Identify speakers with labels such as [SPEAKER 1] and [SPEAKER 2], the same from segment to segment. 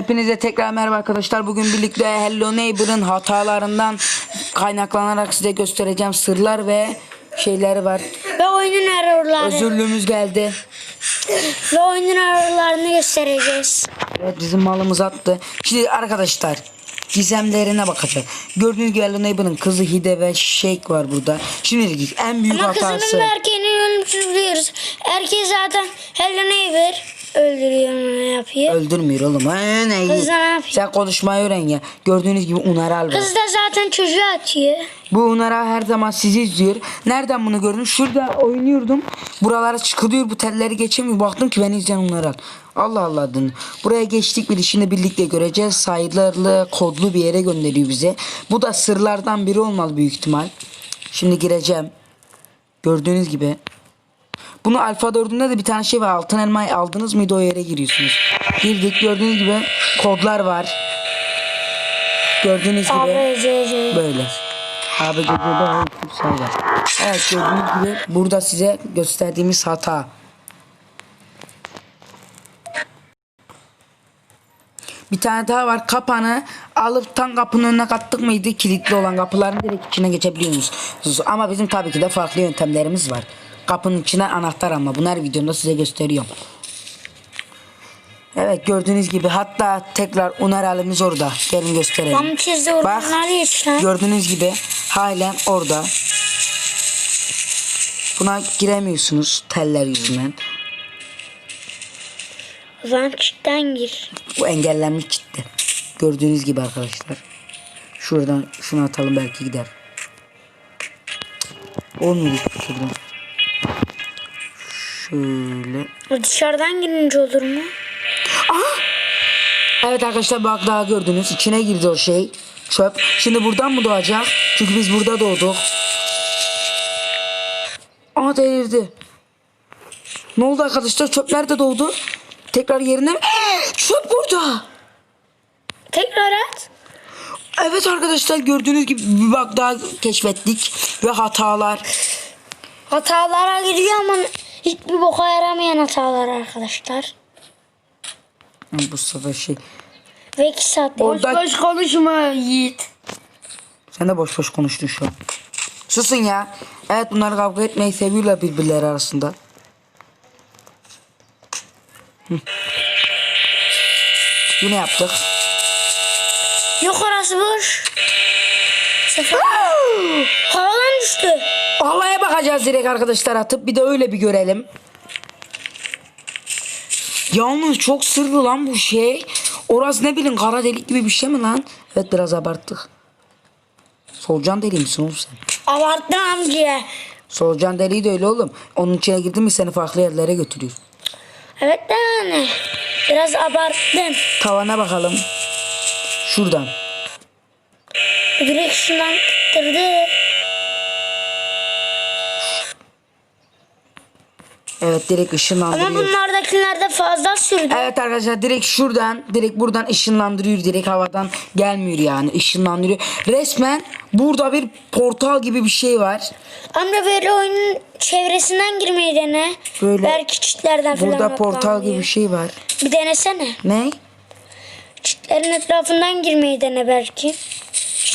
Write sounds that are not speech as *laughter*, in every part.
[SPEAKER 1] Hepinize tekrar merhaba arkadaşlar. Bugün birlikte Hello Neighbor'ın hatalarından kaynaklanarak size göstereceğim sırlar ve şeyleri var.
[SPEAKER 2] Ve oyunun errorları.
[SPEAKER 1] Özürlüğümüz geldi.
[SPEAKER 2] Ve oyunun errorlarını göstereceğiz.
[SPEAKER 1] Evet bizim malımız attı. Şimdi arkadaşlar gizemlerine bakacak. Gördüğünüz gibi Hello Neighbor'ın kızı Hide ve Shake var burada. Şimdi en büyük
[SPEAKER 2] Ama kızının
[SPEAKER 1] hatası.
[SPEAKER 2] ve erkeğinin ölümsüz biliyoruz. Erkeği zaten Hello Neighbor öldürüyor ne yapıyor.
[SPEAKER 1] Öldürmüyor oğlum. Ha, ne?
[SPEAKER 2] Kız da ne yapıyor?
[SPEAKER 1] Sen konuşmayı öğren ya. Gördüğünüz gibi Unaral var.
[SPEAKER 2] Kız da zaten çocuğu atıyor.
[SPEAKER 1] Bu Unara her zaman sizi izliyor. Nereden bunu gördüm? Şurada oynuyordum. Buralara çıkılıyor bu telleri geçemiyor. Baktım ki beni izleyen Unaral. Allah Allah dedim. Buraya geçtik bir işini birlikte göreceğiz. Sayılarlı kodlu bir yere gönderiyor bize. Bu da sırlardan biri olmalı büyük ihtimal. Şimdi gireceğim. Gördüğünüz gibi. Bunu alfa 4'ünde de bir tane şey var. Altın elmayı aldınız mıydı o yere giriyorsunuz. Girdik gördüğünüz gibi kodlar var. Gördüğünüz gibi. Böyle. Abi gecede sayılar. Evet gördüğünüz gibi burada size gösterdiğimiz hata. Bir tane daha var. Kapanı alıp tam kapının önüne kattık mıydı? Kilitli olan kapıların direkt içine geçebiliyorsunuz. Ama bizim tabii ki de farklı yöntemlerimiz var. Kapının içine anahtar ama bunlar videomda size gösteriyorum. Evet gördüğünüz gibi hatta tekrar unar halimiz orada. Gelin gösterelim.
[SPEAKER 2] Tam çizdi lan.
[SPEAKER 1] Gördüğünüz gibi halen orada. Buna giremiyorsunuz teller yüzünden.
[SPEAKER 2] O zaman çitten gir.
[SPEAKER 1] Bu engellenmiş gitti. Gördüğünüz gibi arkadaşlar. Şuradan şunu atalım belki gider. Olmuyor şuradan. Şöyle.
[SPEAKER 2] Dışarıdan girince olur mu?
[SPEAKER 1] Evet arkadaşlar bak daha gördünüz. içine girdi o şey. Çöp. Şimdi buradan mı doğacak? Çünkü biz burada doğduk. Aa delirdi. Ne oldu arkadaşlar? Çöp nerede doğdu? Tekrar yerine mi? Çöp burada.
[SPEAKER 2] Tekrar at.
[SPEAKER 1] Evet arkadaşlar gördüğünüz gibi bir bak daha keşfettik. Ve hatalar.
[SPEAKER 2] Hatalara giriyor ama hiçbir boka yaramayan hatalar arkadaşlar.
[SPEAKER 1] Bu sefer şey.
[SPEAKER 2] Ve iki saat.
[SPEAKER 1] Orada
[SPEAKER 2] konuşma Yiğit.
[SPEAKER 1] Sen de boş boş konuştun şu an. Susun ya. Evet bunlar kavga etmeyi seviyorlar birbirleri arasında. Hı. Yine yaptık.
[SPEAKER 2] Yok orası boş. Sefer. *gasps* Havadan düştü.
[SPEAKER 1] Havaya bakacağız direkt arkadaşlar atıp bir de öyle bir görelim. Yalnız çok sırlı lan bu şey. Orası ne bileyim kara delik gibi bir şey mi lan? Evet biraz abarttık. Solucan deliği misin oğlum sen?
[SPEAKER 2] Abarttın amca.
[SPEAKER 1] Solucan deliği de öyle oğlum. Onun içine girdin mi seni farklı yerlere götürüyor.
[SPEAKER 2] Evet de yani. Biraz abarttın.
[SPEAKER 1] Tavana bakalım. Şuradan.
[SPEAKER 2] Direkt şundan kırdı.
[SPEAKER 1] Evet direkt
[SPEAKER 2] Ama
[SPEAKER 1] ışınlandırıyor.
[SPEAKER 2] bunlardakilerde fazla sürdü.
[SPEAKER 1] Evet arkadaşlar direkt şuradan direkt buradan ışınlandırıyor direkt havadan gelmiyor yani ışınlandırıyor. Resmen burada bir portal gibi bir şey var.
[SPEAKER 2] Amca böyle oyunun çevresinden girmeyi dene.
[SPEAKER 1] Böyle-
[SPEAKER 2] Belki çitlerden falan
[SPEAKER 1] Burada portal gibi bir şey var.
[SPEAKER 2] Bir denesene.
[SPEAKER 1] Ne?
[SPEAKER 2] Çitlerin etrafından girmeyi dene belki.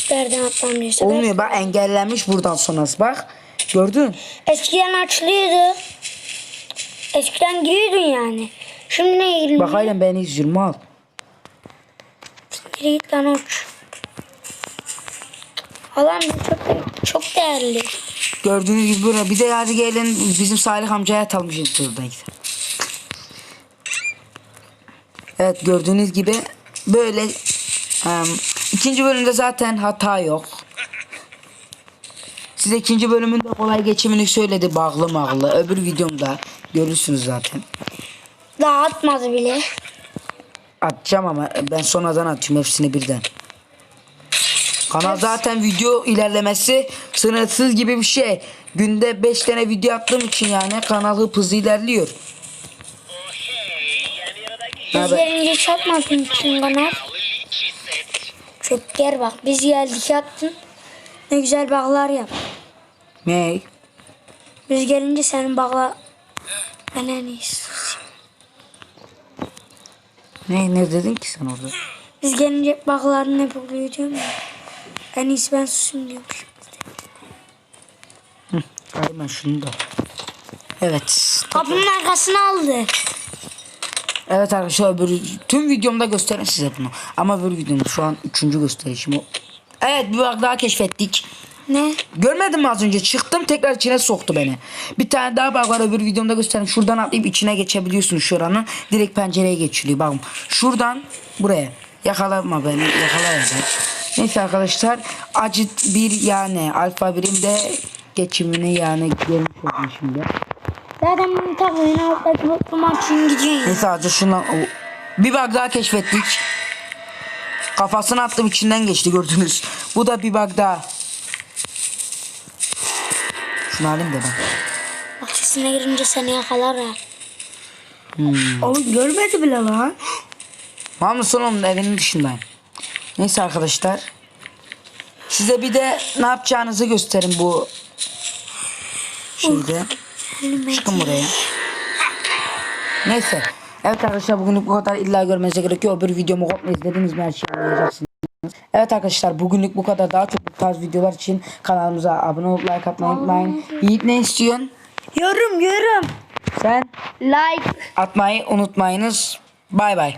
[SPEAKER 2] Çitlerden atlanmıyorsa.
[SPEAKER 1] Olmuyor bak engellenmiş buradan sonrası bak. Gördün?
[SPEAKER 2] Eskiden açılıyordu. Eskiden giriyordun yani. Şimdi ne girmiyor?
[SPEAKER 1] Bak aynen beni izliyor mal.
[SPEAKER 2] Geri git lan uç. Alan çok, çok değerli.
[SPEAKER 1] Gördüğünüz gibi böyle. Bir de hadi gelin bizim Salih amcaya atalım şimdi şuradan. Evet gördüğünüz gibi böyle em, ikinci bölümde zaten hata yok. Size ikinci bölümün de kolay geçimini söyledi bağlı mağlı. Öbür videomda görürsünüz zaten.
[SPEAKER 2] Daha atmadı bile.
[SPEAKER 1] Atacağım ama ben sonradan atıyorum hepsini birden. Kanal zaten video ilerlemesi sınırsız gibi bir şey. Günde 5 tane video attığım için yani kanal hıp hızlı ilerliyor.
[SPEAKER 2] Biz
[SPEAKER 1] Abi.
[SPEAKER 2] gelince çatmadın için bana. Çok yer bak. Biz geldik yattın. Ne güzel bağlar yap.
[SPEAKER 1] Ne?
[SPEAKER 2] Biz gelince senin bağla... Ben en iyisi.
[SPEAKER 1] Ne ne dedin ki sen orada?
[SPEAKER 2] Biz gelince bakların hep oluyor diyorum ya. En iyisi ben susayım diyormuş.
[SPEAKER 1] Hemen şunu da. Evet.
[SPEAKER 2] Kapının arkasına aldı.
[SPEAKER 1] Evet arkadaşlar öbür tüm videomda gösteririm size bunu. Ama öbür videomda şu an üçüncü gösterişim o. Evet bir bak daha keşfettik.
[SPEAKER 2] Ne?
[SPEAKER 1] Görmedin mi az önce? Çıktım tekrar içine soktu beni. Bir tane daha bak var öbür videomda göstereyim. Şuradan atlayıp içine geçebiliyorsun şuranın. Direkt pencereye geçiliyor. Bakın şuradan buraya. Yakalama beni. Yakalayacak. Neyse arkadaşlar. Acıt bir yani. Alfa birimde geçimini yani görmüş oldum şimdi.
[SPEAKER 2] Zaten bunu tak oyunu alttaki boklumu açın gideceğim.
[SPEAKER 1] Neyse acı şundan. Bir bak daha keşfettik. Kafasını attım içinden geçti gördünüz. Bu da bir bak daha. Şunu alayım da ben.
[SPEAKER 2] Bahçesine girince seni yakalar ha.
[SPEAKER 3] Oğlum görmedi bile lan.
[SPEAKER 1] Mahmut sonunun evinin dışındayım. Neyse arkadaşlar. Size bir de ne yapacağınızı gösterin bu şeyde. Çıkın buraya. Neyse. Evet arkadaşlar bugünlük bu kadar illa görmenize gerek yok. Öbür videomu komple izlediniz mi her şeyi anlayacaksınız. Evet arkadaşlar bugünlük bu kadar. Daha çok bu tarz videolar için kanalımıza abone olup like atmayı unutmayın. Yiğit ne istiyorsun?
[SPEAKER 3] Yorum yorum.
[SPEAKER 1] Sen
[SPEAKER 2] Like.
[SPEAKER 1] atmayı unutmayınız. Bay bay.